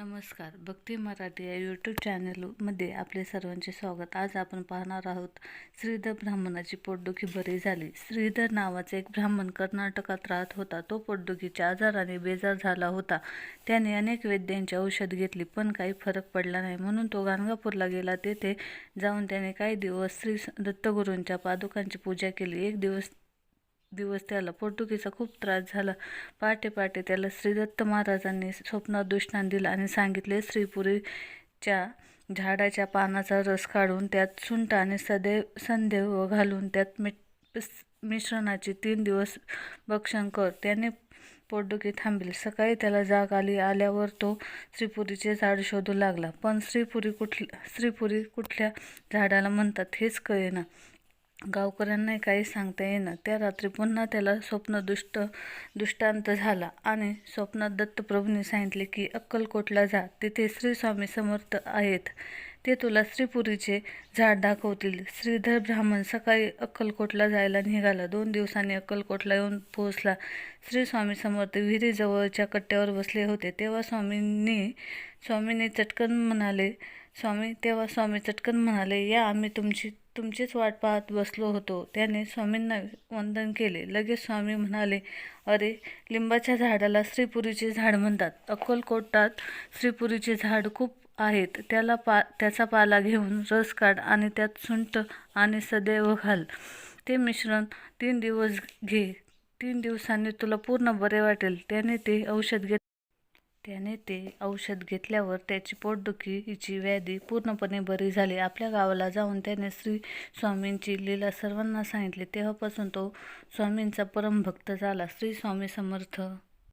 नमस्कार. भक्ती मराठी या यूट्यूब चॅनलमध्ये आपले सर्वांचे स्वागत. आज आपण पाहणार आहोत श्रीधर ब्राह्मणाची पोटदुखी बरी झाली. श्रीधर नावाचा एक ब्राह्मण कर्नाटकात राहत होता. तो पोटदुखीच्या आजाराने बेजार झाला होता. त्याने अनेक वैद्यांची औषध घेतली पण काही फरक पडला नाही. म्हणून तो गाणगापूरला गेला. तेथे जाऊन त्याने काही दिवस श्री दत्तगुरूंच्या पादुकांची पूजा केली. एक दिवस दिवस त्याला पोटदुखीचा खूप त्रास झाला. पहाटे पहाटे त्याला श्रीदत्त महाराजांनी स्वप्नात दुष्णान दिला आणि सांगितले श्रीपुरीच्या झाडाच्या पानाचा रस काढून त्यात सुंठ आणि सदैव संदेव घालून त्यात मिठ मिश्रणाची तीन दिवस भक्षण कर. त्याने पोटदुखी थांबेल. सकाळी त्याला जाग आली आल्यावर तो श्रीपुरीचे झाड शोधू लागला. पण श्रीपुरी कुठल्या श्रीपुरी कुठल्या झाडाला म्हणतात हेच कळेना. गावकऱ्यांनाही काही सांगता येईना. त्या रात्री पुन्हा त्याला स्वप्न दुष्ट दुष्टांत झाला आणि स्वप्नात दत्तप्रभूंनी सांगितले की अक्कलकोटला जा. तिथे श्री स्वामी समर्थ आहेत. ते तुला श्रीपुरीचे झाड दाखवतील. श्रीधर ब्राह्मण सकाळी अक्कलकोटला जायला निघाला. दोन दिवसांनी अक्कलकोटला येऊन पोहोचला. श्री स्वामी समर्थ विहिरीजवळच्या कट्ट्यावर बसले होते. तेव्हा स्वामींनी स्वामीने चटकन म्हणाले स्वामी तेव्हा स्वामी चटकन म्हणाले या आम्ही तुमची तुमचीच वाट पाहत बसलो होतो. त्याने स्वामींना वंदन केले. लगेच स्वामी म्हणाले अरे लिंबाच्या झाडाला श्रीपुरीचे झाड म्हणतात. अक्कलकोटात श्रीपुरीचे झाड खूप आहेत. त्याला पा त्याचा पाला घेऊन रस काढ आणि त्यात सुंठ आणि सदैव घाल. ते मिश्रण तीन दिवस घे. तीन दिवसांनी तुला पूर्ण बरे वाटेल. त्याने ते औषध घेत त्याने ते औषध घेतल्यावर त्याची पोटदुखीची व्याधी पूर्णपणे बरी झाली. आपल्या गावाला जाऊन त्याने श्री स्वामींची लीला सर्वांना सांगितली. तेव्हापासून तो स्वामींचा परमभक्त झाला. श्री स्वामी समर्थ